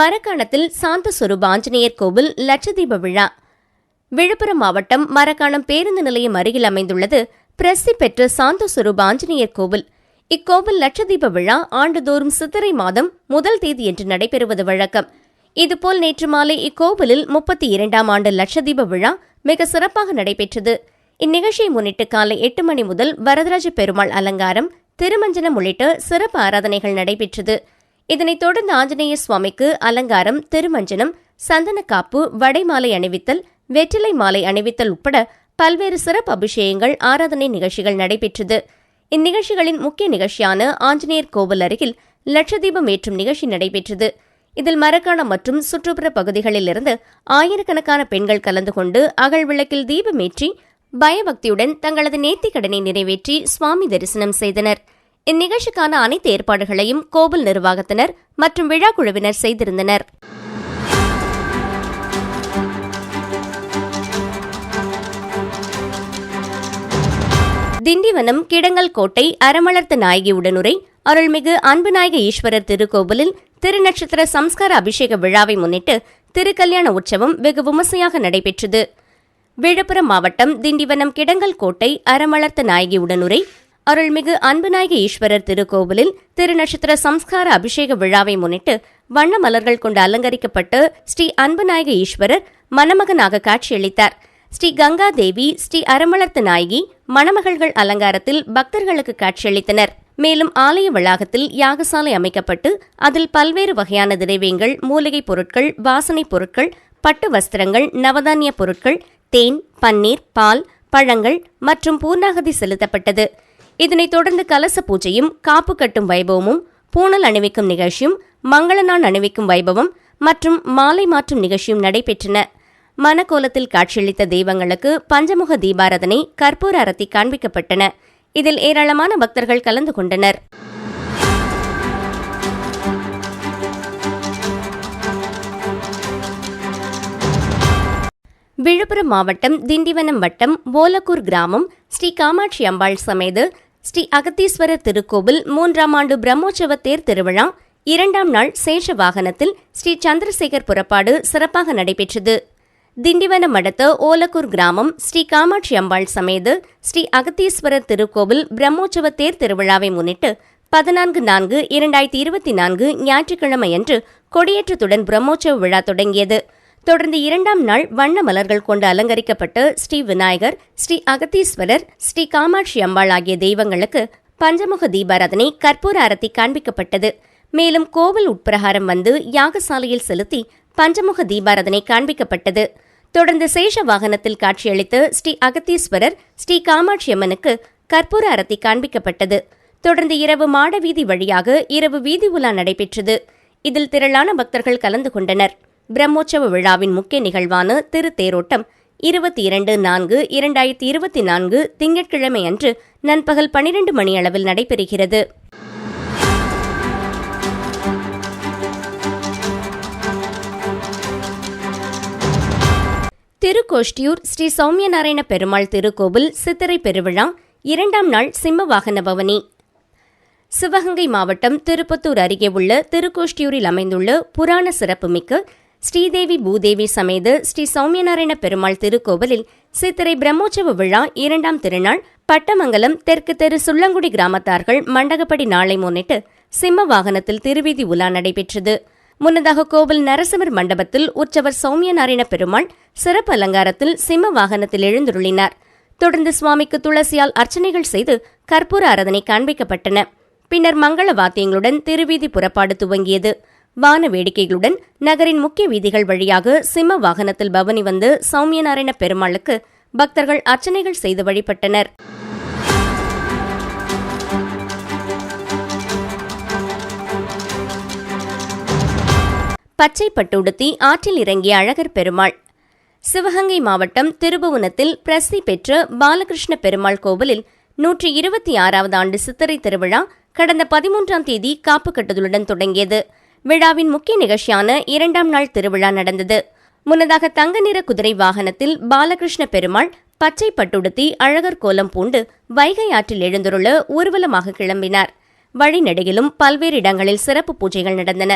மரக்காணத்தில் சாந்த சுரூப ஆஞ்சநேயர் கோவில் லட்சதீப விழா. விழுப்புரம் மாவட்டம் மரக்காணம் பேருந்து நிலையம் அருகில் அமைந்துள்ளது பிரசித்தி பெற்ற சாந்த சுரூப ஆஞ்சநேயர் கோவில். இக்கோவில் லட்சதீப விழா ஆண்டுதோறும் சித்திரை மாதம் முதல் தேதியன்று நடைபெறுவது வழக்கம். இதுபோல் நேற்று மாலை இக்கோவிலில் முப்பத்தி இரண்டாம் ஆண்டு லட்சதீப விழா மிக சிறப்பாக நடைபெற்றது. இந்நிகழ்ச்சியை முன்னிட்டு காலை எட்டு மணி முதல் வரதராஜ பெருமாள் அலங்காரம் திருமஞ்சனம் உள்ளிட்ட சிறப்பு ஆராதனைகள் நடைபெற்றது. இதனைத் தொடர்ந்து ஆஞ்சநேய சுவாமிக்கு அலங்காரம் திருமஞ்சனம் சந்தனக்காப்பு வடைமாலை அணிவித்தல் வெற்றிலை மாலை அணிவித்தல் உட்பட பல்வேறு சிறப்பு அபிஷேகங்கள் ஆராதனை நிகழ்ச்சிகள் நடைபெற்றது. இந்நிகழ்ச்சிகளின் முக்கிய நிகழ்ச்சியான ஆஞ்சநேயர் கோவில் அருகில் லட்சதீபம் ஏற்றும் நிகழ்ச்சி நடைபெற்றது. இதில் மரக்காணம் மற்றும் சுற்றுப்புற பகுதிகளிலிருந்து ஆயிரக்கணக்கான பெண்கள் கலந்து கொண்டு அகல் விளக்கில் தீபமேற்றி பயபக்தியுடன் தங்களது நேர்த்திக் கடனை நிறைவேற்றி சுவாமி தரிசனம் செய்தனர். இந்நிகழ்ச்சிக்கான அனைத்து ஏற்பாடுகளையும் கோவில் நிர்வாகத்தினர் மற்றும் விழா குழுவினர் செய்திருந்தனர். திண்டிவனம் கிடங்கல் கோட்டை அறமலர்த்த நாயகி உடனுரை அருள்மிகு அன்புநாயக ஈஸ்வரர் திருக்கோவிலில் திருநட்சத்திர சம்ஸ்கார அபிஷேக விழாவை முன்னிட்டு திருக்கல்யாண உற்சவம் வெகு விமர்சையாக நடைபெற்றது. விழுப்புரம் மாவட்டம் திண்டிவனம் கிடங்கல் கோட்டை அறமலர்த்த நாயகி உடனுரை அருள்மிகு அன்புநாயக ஈஸ்வரர் திருக்கோவிலில் திருநட்சத்திர சம்ஸ்கார அபிஷேக விழாவை முன்னிட்டு வண்ண மலர்கள் கொண்டு அலங்கரிக்கப்பட்டு ஸ்ரீ அன்புநாயக ஈஸ்வரர் மணமகனாக காட்சியளித்தார். ஸ்ரீ கங்கா தேவி ஸ்ரீ அறமளர்த்த நாயகி மணமகள்கள் அலங்காரத்தில் பக்தர்களுக்கு காட்சியளித்தனர். மேலும் ஆலய வளாகத்தில் யாகசாலை அமைக்கப்பட்டு அதில் பல்வேறு வகையான திரைவியங்கள் மூலிகைப் பொருட்கள் வாசனைப் பொருட்கள் பட்டு வஸ்திரங்கள் நவதானிய பொருட்கள் தேன் பன்னீர் பால் பழங்கள் மற்றும் பூர்ணாகதி செலுத்தப்பட்டது. இதனைத் தொடர்ந்து கலச பூஜையும் காப்பு கட்டும் வைபவமும் பூணல் அணிவிக்கும் நிகழ்ச்சியும் மங்கள நாள் அணிவிக்கும் வைபவம் மற்றும் மாலை மாற்றும் நிகழ்ச்சியும் நடைபெற்றன. மனக்கோலத்தில் காட்சியளித்த தெய்வங்களுக்கு பஞ்சமுக தீபாரதனை கற்பூர அரத்தி காண்பிக்கப்பட்டன. இதில் ஏராளமான பக்தர்கள் கலந்து கொண்டனர். விழுப்புரம் மாவட்டம் திண்டிவனம் வட்டம் ஓலக்கூர் கிராமம் ஸ்ரீ காமாட்சி அம்பாள் சமேது ஸ்ரீ அகத்தீஸ்வரர் திருக்கோவில் மூன்றாம் ஆண்டு பிரம்மோற்சவ தேர் திருவிழா. இரண்டாம் நாள் சேஷ வாகனத்தில் ஸ்ரீ சந்திரசேகர் புறப்பாடு சிறப்பாக நடைபெற்றது. திண்டிவனம் அடுத்த ஓலக்கூர் கிராமம் ஸ்ரீ காமாட்சி அம்பாள் சமேது ஸ்ரீ அகத்தீஸ்வரர் திருக்கோவில் பிரம்மோற்சவ தேர் திருவிழாவை முன்னிட்டு பதினான்கு நான்கு இரண்டாயிரத்தி இருபத்தி நான்கு ஞாயிற்றுக்கிழமையன்று கொடியேற்றத்துடன் பிரம்மோற்சவ விழா தொடங்கியது. தொடர்ந்து இரண்டாம் நாள் வண்ண மலர்கள் கொண்டு அலங்கரிக்கப்பட்டு ஸ்ரீ விநாயகர் ஸ்ரீ அகத்தீஸ்வரர் ஸ்ரீ காமாட்சி அம்பாள் ஆகிய தெய்வங்களுக்கு பஞ்சமுக தீபாராதனை கற்பூர அரத்தி காண்பிக்கப்பட்டது. மேலும் கோவில் உட்பிரகாரம் வந்து யாகசாலையில் செலுத்தி பஞ்சமுக தீபாராதனை காண்பிக்கப்பட்டது. தொடர்ந்து சேஷ வாகனத்தில் காட்சியளித்து ஸ்ரீ அகத்தீஸ்வரர் ஸ்ரீ காமாட்சி அம்மனுக்கு கற்பூர அரத்தி காண்பிக்கப்பட்டது. தொடர்ந்து இரவு மாட வீதி வழியாக இரவு வீதி உலா நடைபெற்றது. இதில் திரளான பக்தர்கள் கலந்து கொண்டனர். பிரம்மோற்சவ விழாவின் முக்கிய நிகழ்வான திருத்தேரோட்டம் இருபத்தி இரண்டு நான்கு இரண்டாயிரத்தி இருபத்தி நான்கு திங்கட்கிழமை அன்று நண்பகல் பனிரெண்டு மணியளவில் நடைபெறுகிறது. திருக்கோஷ்டியூர் ஸ்ரீ சௌமியநாராயண பெருமாள் திருக்கோவில் சித்திரை பெருவிழா இரண்டாம் நாள் சிம்ம வாகன பவனி. சிவகங்கை மாவட்டம் திருப்பத்தூர் அருகே உள்ள திருக்கோஷ்டியூரில் அமைந்துள்ள புராண சிறப்புமிக்க ஸ்ரீதேவி பூதேவி சமேத ஸ்ரீ சௌமியநாராயண பெருமாள் திருக்கோவிலில் சித்திரை பிரம்மோற்சவ விழா இரண்டாம் திருநாள் பட்டமங்கலம் தெற்கு தெரு சுள்ளங்குடி கிராமத்தார்கள் மண்டகப்படி நாளை முன்னிட்டு சிம்ம வாகனத்தில் திருவீதி உலா நடைபெற்றது. முன்னதாக கோவில் நரசிம்மர் மண்டபத்தில் உற்சவர் சௌமியநாராயண பெருமாள் சிறப்பு அலங்காரத்தில் சிம்ம வாகனத்தில் எழுந்துருளினார். தொடர்ந்து சுவாமிக்கு துளசியால் அர்ச்சனைகள் செய்து கற்பூர ஆராதனை காண்பிக்கப்பட்டன. பின்னர் மங்கள வாத்தியங்களுடன் திருவீதி புறப்பாடு துவங்கியது. வான வேடிக்கைகளுடன் நகரின் முக்கிய வீதிகள் வழியாக சிம்ம வாகனத்தில் பவனி வந்து சௌமியநாராயண பெருமாளுக்கு பக்தர்கள் அர்ச்சனைகள் செய்து வழிபட்டனர். பச்சை பட்டுடுத்தி ஆற்றில் இறங்கிய அழகர் பெருமாள். சிவகங்கை மாவட்டம் திருபுவனத்தில் பிரசித்தி பெற்ற பாலகிருஷ்ண பெருமாள் கோவிலில் நூற்றி இருபத்தி ஆறாவது ஆண்டு சித்திரை திருவிழா கடந்த பதிமூன்றாம் தேதி காப்பு கட்டுதலுடன் தொடங்கியது. விழாவின் முக்கிய நிகழ்ச்சியான இரண்டாம் நாள் திருவிழா நடந்தது. முன்னதாக தங்க நிற குதிரை வாகனத்தில் பாலகிருஷ்ண பெருமாள் பச்சை பட்டுடுத்தி அழகர் கோலம் பூண்டு வைகை ஆற்றில் எழுந்துள்ள ஊர்வலமாக கிளம்பினார். வழிநெடுகிலும் பல்வேறு இடங்களில் சிறப்பு பூஜைகள் நடந்தன.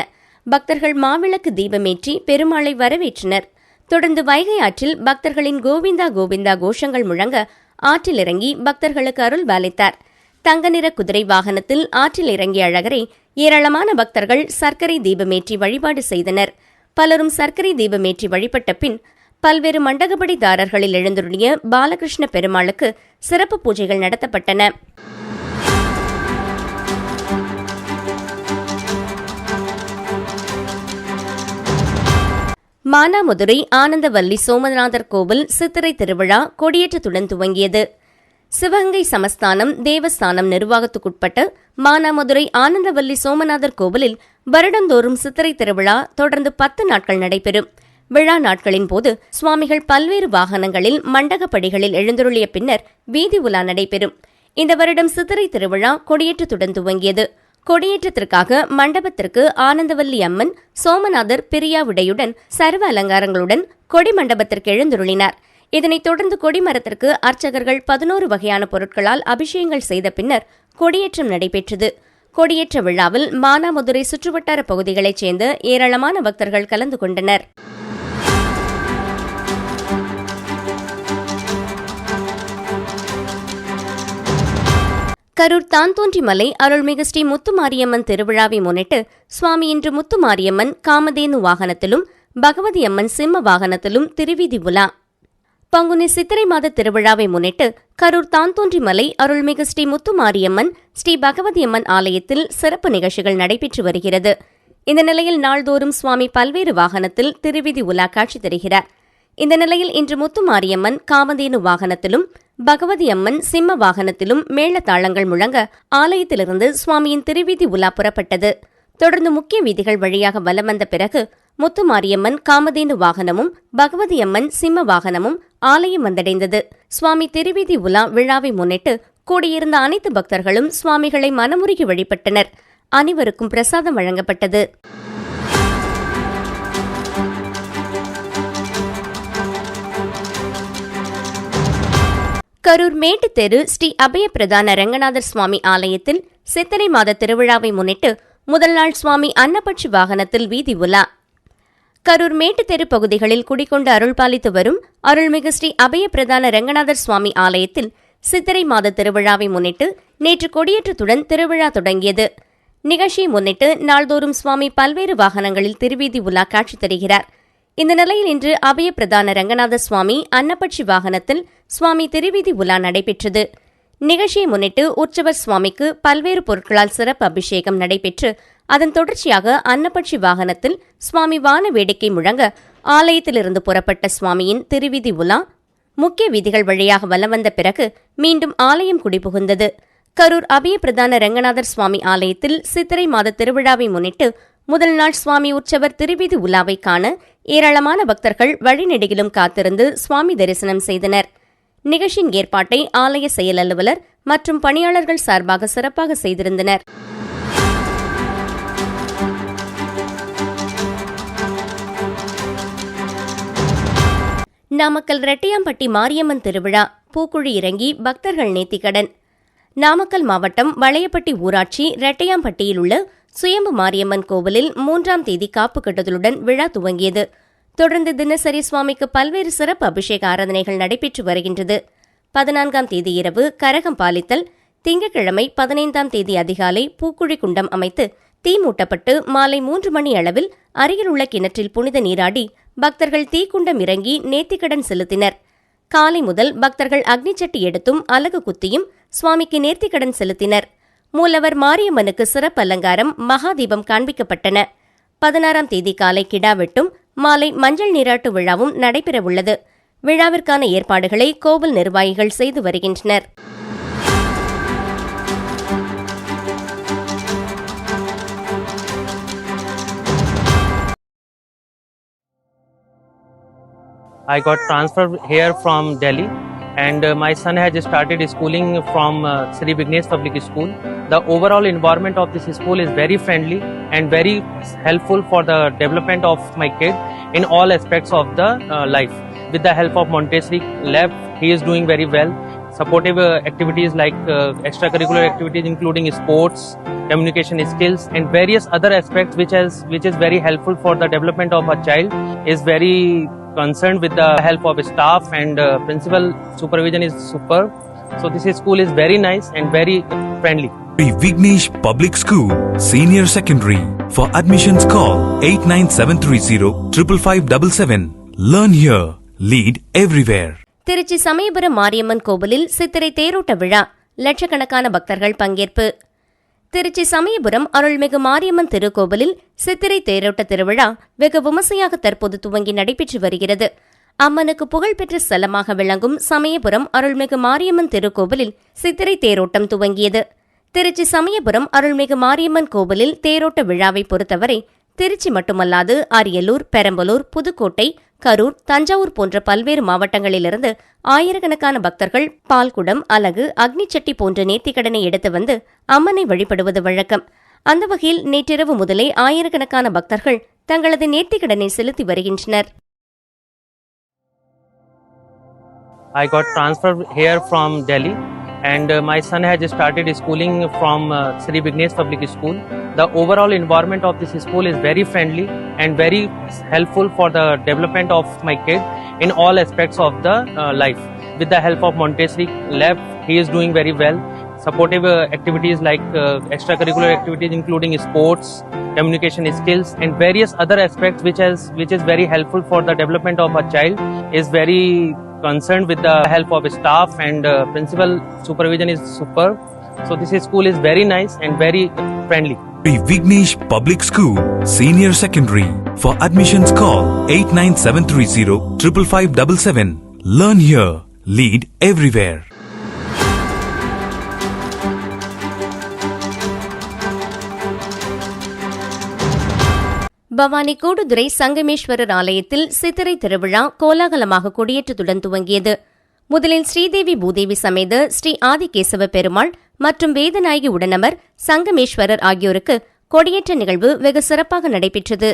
பக்தர்கள் மாவிளக்கு தீபமேற்றி பெருமாளை வரவேற்றனர். தொடர்ந்து வைகை ஆற்றில் பக்தர்களின் கோவிந்தா கோவிந்தா கோஷங்கள் முழங்க ஆற்றில் இறங்கி பக்தர்களுக்கு அருள் பாலித்தார் தங்க நிற குதிரை வாகனத்தில் ஆற்றில் இறங்கிய அழகரை ஏராளமான பக்தர்கள் சர்க்கரை தீபமேற்றி வழிபாடு செய்தனர். பலரும் சர்க்கரை தீபமேற்றி வழிபட்ட பின் பல்வேறு மண்டகப்படிதாரர்களில் எழுந்துருளிய பாலகிருஷ்ண பெருமாளுக்கு சிறப்பு பூஜைகள் நடத்தப்பட்டன. மானாமதுரை ஆனந்தவல்லி சோமநாதர் கோவில் சித்திரை திருவிழா கொடியேற்றத்துடன் துவங்கியது. சிவகங்கை சமஸ்தானம் தேவஸ்தானம் நிர்வாகத்துக்குட்பட்ட மானாமதுரை ஆனந்தவல்லி சோமநாதர் கோவிலில் வருடந்தோறும் சித்திரை திருவிழா தொடர்ந்து பத்து நாட்கள் நடைபெறும். விழா நாட்களின் போது சுவாமிகள் பல்வேறு வாகனங்களில் மண்டகப்படிகளில் எழுந்தருளிய பின்னர் வீதி உலா நடைபெறும். இந்த வருடம் சித்திரை திருவிழா கொடியேற்றத்துடன் துவங்கியது. கொடியேற்றத்திற்காக மண்டபத்திற்கு ஆனந்தவல்லி அம்மன் சோமநாதர் பிரியாவுடையுடன் சர்வ அலங்காரங்களுடன் கொடி மண்டபத்திற்கு எழுந்துருளினார். இதனைத் தொடர்ந்து கொடிமரத்திற்கு அர்ச்சகர்கள் பதினோரு வகையான பொருட்களால் அபிஷேகங்கள் செய்த பின்னர் கொடியேற்றம் நடைபெற்றது. கொடியேற்ற விழாவில் மானாமதுரை சுற்றுவட்டார பகுதிகளைச் சேர்ந்த ஏராளமான பக்தர்கள் கலந்து கொண்டனர். கரூர் தாந்தோன்றிமலை அருள்மிகு ஸ்ரீ முத்துமாரியம்மன் திருவிழாவை முன்னிட்டு சுவாமி இன்று முத்துமாரியம்மன் காமதேனு வாகனத்திலும் பகவதி அம்மன் சிம்ம வாகனத்திலும் திருவீதி உலா. பங்குனி சித்திரை மாத திருவிழாவை முன்னிட்டு கரூர் தான்தோன்றிமலை அருள்மிகு ஸ்ரீ முத்துமாரியம்மன் ஸ்ரீ பகவதியம்மன் ஆலயத்தில் சிறப்பு நிகழ்ச்சிகள் நடைபெற்று வருகிறது. இந்த நிலையில் நாள்தோறும் சுவாமி பல்வேறு வாகனத்தில் திருவிதி உலா காட்சி தருகிறார். இந்த நிலையில் இன்று முத்துமாரியம்மன் காமதேனு வாகனத்திலும் பகவதி அம்மன் சிம்ம வாகனத்திலும் மேளதாளங்கள் முழங்க ஆலயத்திலிருந்து சுவாமியின் திருவீதி உலா புறப்பட்டது. தொடர்ந்து முக்கிய வீதிகள் வழியாக வலம் வந்த பிறகு முத்துமாரியம்மன் காமதேனு வாகனமும் பகவதியம்மன் சிம்ம வாகனமும் ஆலயம் வந்தடைந்தது. சுவாமி திருவீதி உலா விழாவை முன்னிட்டு கூடியிருந்த அனைத்து பக்தர்களும் சுவாமிகளை மனமுருகி வழிபட்டனர். அனைவருக்கும் பிரசாதம் வழங்கப்பட்டது. கரூர் மேட்டுத்தெரு ஸ்ரீ அபய பிரதான ரங்கநாதர் சுவாமி ஆலயத்தில் சித்திரை மாத திருவிழாவை முன்னிட்டு முதல் நாள் சுவாமி அன்னபட்சி வாகனத்தில் வீதி உலா. கரூர் மேட்டுத்தெரு பகுதிகளில் குடிக்கொண்டு அருள்பாலித்து வரும் அருள்மிகு ஸ்ரீ அபய பிரதான ரங்கநாதர் சுவாமி ஆலயத்தில் சித்திரை மாத திருவிழாவை முன்னிட்டு நேற்று கொடியேற்றத்துடன் திருவிழா தொடங்கியது. நிகழ்ச்சியை முன்னிட்டு நாள்தோறும் சுவாமி பல்வேறு வாகனங்களில் திருவீதி உலா காட்சி தருகிறார். இந்த நிலையில் இன்று அபய பிரதான ரங்கநாத சுவாமி அன்னப்பட்சி வாகனத்தில் சுவாமி திருவீதி உலா நடைபெற்றது. நிகழ்ச்சியை முன்னிட்டு உற்சவர் சுவாமிக்கு பல்வேறு பொருட்களால் சிறப்பு அபிஷேகம் நடைபெற்று அதன் தொடர்ச்சியாக அன்னப்பட்சி வாகனத்தில் சுவாமி வான வேடிக்கை முழங்க ஆலயத்திலிருந்து புறப்பட்ட சுவாமியின் திருவிதி உலா முக்கிய வீதிகள் வழியாக வலம் வந்த பிறகு மீண்டும் ஆலயம் குடிபுகுந்தது. கரூர் அபய பிரதான ரங்கநாதர் சுவாமி ஆலயத்தில் சித்திரை மாத திருவிழாவை முன்னிட்டு முதல் நாள் சுவாமி உற்சவர் திருவிதி உலாவை காண ஏராளமான பக்தர்கள் வழிநெடுகிலும் காத்திருந்து சுவாமி தரிசனம் செய்தனர். நிகழ்ச்சியின் ஏற்பாட்டை ஆலய செயல் அலுவலர் மற்றும் பணியாளர்கள் சார்பாக சிறப்பாக செய்திருந்தனர். நாமக்கல் ரெட்டியாம்பட்டி மாரியம்மன் திருவிழா. பூக்குழி இறங்கி பக்தர்கள் நேத்திக்கடன் நாமக்கல் மாவட்டம் வளையப்பட்டி ஊராட்சி ரெட்டையாம்பட்டியில் உள்ள சுயம்பு மாரியம்மன் கோவிலில் மூன்றாம் தேதி காப்பு கட்டுதலுடன் விழா துவங்கியது. தொடர்ந்து தினசரி சுவாமிக்கு பல்வேறு சிறப்பு அபிஷேக ஆராதனைகள் நடைபெற்று வருகின்றது. பதினான்காம் தேதி இரவு கரகம் பாலித்தல் திங்கட்கிழமை பதினைந்தாம் தேதி அதிகாலை பூக்குழி குண்டம் அமைத்து தீ மூட்டப்பட்டு மாலை மூன்று மணி அளவில் அருகில் உள்ள கிணற்றில் புனித நீராடி பக்தர்கள் தீக்குண்டம் இறங்கி நேர்த்திக்கடன் செலுத்தினர். காலை முதல் பக்தர்கள் அக்னிச்சட்டி எடுத்தும் அலகு குத்தியும் சுவாமிக்கு நேர்த்திக்கடன் செலுத்தினர். மூலவர் மாரியம்மனுக்கு சிறப்பு அலங்காரம் மகாதீபம் காண்பிக்கப்பட்டன. பதினாறாம் தேதி காலை கிடா வெட்டும் மாலை மஞ்சள் நீராட்டு விழாவும் நடைபெறவுள்ளது. விழாவிற்கான ஏற்பாடுகளை கோவில் நிர்வாகிகள் செய்து வருகின்றனர். I got transferred here from Delhi, and uh, my son has started schooling from uh, Sri Vignesh Public School. The overall environment of this school is very friendly and very helpful for the development of my kid in all aspects of the uh, life. With the help of Montessori lab, he is doing very well. supportive uh, activities like uh, extracurricular activities including sports communication skills and various other aspects which has which is very helpful for the development of a child is very concerned with the help of staff and uh, principal supervision is superb so this is school is very nice and very friendly Sri Vignesh Public School, Senior Secondary. For admissions call 89730 55577. Learn here, lead everywhere. Trichy Samayapuram Mariamman கோவிலில் சித்திரை தேரோட்ட விழா லட்சக்கணக்கான பக்தர்கள் பங்கேற்பு திருச்சி சமயபுரம் அருள்மிகு மாரியம்மன் திருக்கோவிலில் சித்திரை தேரோட்ட திருவிழா வெகு விமர்சையாக தற்போது துவங்கி நடைபெற்று வருகிறது. அம்மனுக்கு புகழ்பெற்ற ஸ்தலமாக விளங்கும் சமயபுரம் அருள்மிகு மாரியம்மன் திருக்கோவிலில் சித்திரை தேரோட்டம் துவங்கியது. திருச்சி சமயபுரம் அருள்மிகு மாரியம்மன் கோவிலில் தேரோட்ட விழாவை பொறுத்தவரை திருச்சி மட்டுமல்லாது அரியலூர் பெரம்பலூர் புதுக்கோட்டை கரூர் தஞ்சாவூர் போன்ற பல்வேறு மாவட்டங்களிலிருந்து ஆயிரக்கணக்கான பக்தர்கள் பால்குடம் அலகு அக்னிச்சட்டி போன்ற நேர்த்திக்கடனை எடுத்து வந்து அம்மனை வழிபடுவது வழக்கம். அந்த வகையில் நேற்றிரவு முதலே ஆயிரக்கணக்கான பக்தர்கள் தங்களது நேர்த்திக்கடனை செலுத்தி வருகின்றனர். I got transferred here from Delhi, and uh, my son has started schooling from uh, Sri Vignesh Public School. The overall environment of this school is very friendly and very helpful for the development of my kid in all aspects of the uh, life. With the help of Montessori lab, he is doing very well. Supportive uh, activities like uh, extracurricular activities including sports, communication skills, and various other aspects which has which is very helpful for the development of a child is very concerned with the help of staff and uh, principal supervision is superb. So this is school is very nice and very friendly. Vignesh Public School, Senior Secondary. For admissions call 89730 55577. Learn here, lead everywhere. Bhavani Kooduthurai Sangameswarar ஆலயத்தில் சித்திரை திருவிழா கோலாகலமாக கொடியேற்றத்துடன் துவங்கியது. முதலில் ஸ்ரீதேவி பூதேவி சமேத ஸ்ரீ ஆதிகேசவ பெருமாள் மற்றும் வேதநாயகி உடனமர் சங்கமேஸ்வரர் ஆகியோருக்கு கொடியேற்ற நிகழ்வு வெகு சிறப்பாக நடைபெற்றது.